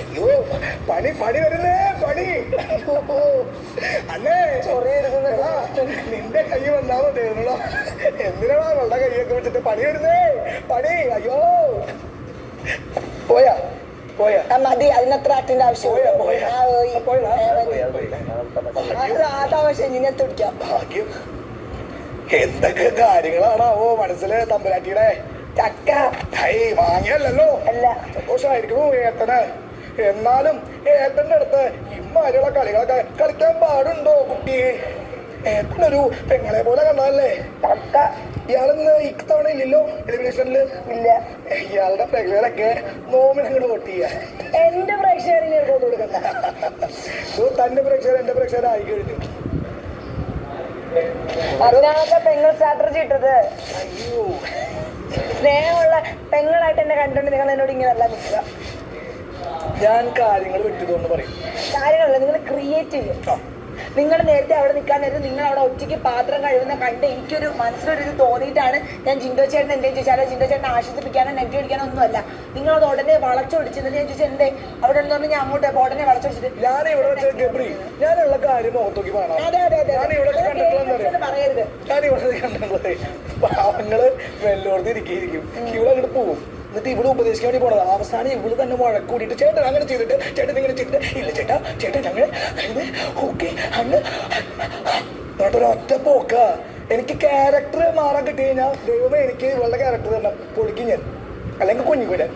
അയ്യോ പണി പണി വരുന്നേ പണി. അല്ലേ? നിന്റെ കൈ വന്നാ മതിയായിരുന്നല്ലോ എന്തിനാണോ വെള്ള കൈയൊക്കെ വെച്ചിട്ട് പണി വരുന്നേ? പണി അയ്യോ. പോയാ പോയാ. മതി അതിനത്ര ആറ്റിന്റെ ആവശ്യം പോയാ പോയാ. ആ, പോയി. പോയടാ പോയാ പോയില്ല അത് നിന്നെ തുടിക്കാം. ഭാഗ്യം. എന്തൊക്കെ കാര്യങ്ങളാണാവോ മനസ്സിലെ തമ്പുരാട്ടിയുടെ? ചക്ക വാങ്ങിയല്ലോ അല്ല. സന്തോഷമായിരിക്കുന്നു ഏട്ടന്? എന്നാലും ഏട്ടന്റെ അടുത്ത് ഇമ്മാരിയുള്ള കളികളൊക്കെ കളിക്കാൻ പാടുണ്ടോ കുട്ടി? ഏട്ടനൊരു പെങ്ങളെ പോലെ കണ്ടതല്ലേ? ചക്ക ഇയാളിന്ന് ഇത്തവണ ഇല്ലല്ലോ എലിമിനേഷനിൽ ഇല്ല. ഇയാളുടെ പ്രേക്ഷകരൊക്കെ നോമിന് അങ്ങോട്ട് വോട്ട് ചെയ്യാ എന്റെ പ്രേക്ഷകരിനെ കൊണ്ട് കൊടുക്കണ്ട തന്റെ പ്രേക്ഷകർ എന്റെ പ്രേക്ഷകരായി കഴിഞ്ഞു. അതിനാണൊക്കെ പെങ്ങൾ സ്ട്രാറ്റജി ഇട്ടത്? അയ്യോ. സ്നേഹമുള്ള പെങ്ങളായിട്ട് എന്നെ കണ്ടുകൊണ്ട് നിങ്ങൾ എന്നോട് ഇങ്ങനെ അല്ല നിൽക്കുക. ഞാൻ കാര്യങ്ങൾ വിട്ടതെന്ന് പറയും. കാര്യങ്ങളല്ല നിങ്ങൾ ക്രിയേറ്റ് ചെയ്യും. നിങ്ങൾ നേരത്തെ അവിടെ നിൽക്കാൻ നേരത്തെ നിങ്ങൾ അവിടെ ഒറ്റയ്ക്ക് പാത്രം കഴിവുന്ന കണ്ട് എനിക്കൊരു മനസ്സിലൊരു ഇത് തോന്നിയിട്ടാണ് ഞാൻ ജിൻഡോ ചേട്ടൻ എന്തെങ്കിലും ചോദിച്ചാലോ ജിൻഡോ ചേട്ടനെ ആശ്വസിപ്പിക്കാനോ നെഗറ്റീവ് അടിക്കാനോ ഒന്നുമല്ല. നിങ്ങൾ അത് ഉടനെ വളച്ചൊടിച്ചത് ഞാൻ ചോദിച്ചത് എന്തേ? അവിടെ ഉണ്ടെന്ന് പറഞ്ഞാൽ ഞാൻ അങ്ങോട്ട് ഉടനെ വളച്ചൊടിച്ചത് ഞാൻ ഇവിടെ ഗബ്രി ഞാനുള്ള കാര്യം അതെ അതെ അതെ ഞാൻ ഇവിടെ കണ്ടിട്ടുള്ള അത് പറയരുത് ഇവിടെ പാവങ്ങൾ വെല്ലോർത്ത് ഇരിക്കും ഇവിടെ അങ്ങോട്ട് പോകും എന്നിട്ട് ഇവിടെ ഉപദേശിക്കാൻ വേണ്ടി പോണത്. അവസാനം ഇവൾ തന്നെ വഴക്കൂടിയിട്ട് ചേട്ടൻ അങ്ങനെ ചെയ്തിട്ട് ചേട്ടൻ ഇങ്ങനെ ചെയ്തിട്ട് ഇല്ല ചേട്ടാ ചേട്ടൻ ഞങ്ങൾ ഓക്കെ അങ്ങ് ഒറ്റ പോക്ക എനിക്ക് ക്യാരക്ടർ മാറാൻ കിട്ടി കഴിഞ്ഞാൽ ദൈവമേ എനിക്ക് ഇവളുടെ ക്യാരക്ടർ തന്നെ. പൊളിക്കും ഞാൻ. അല്ലെങ്കിൽ കുഞ്ഞിക്കൂടെ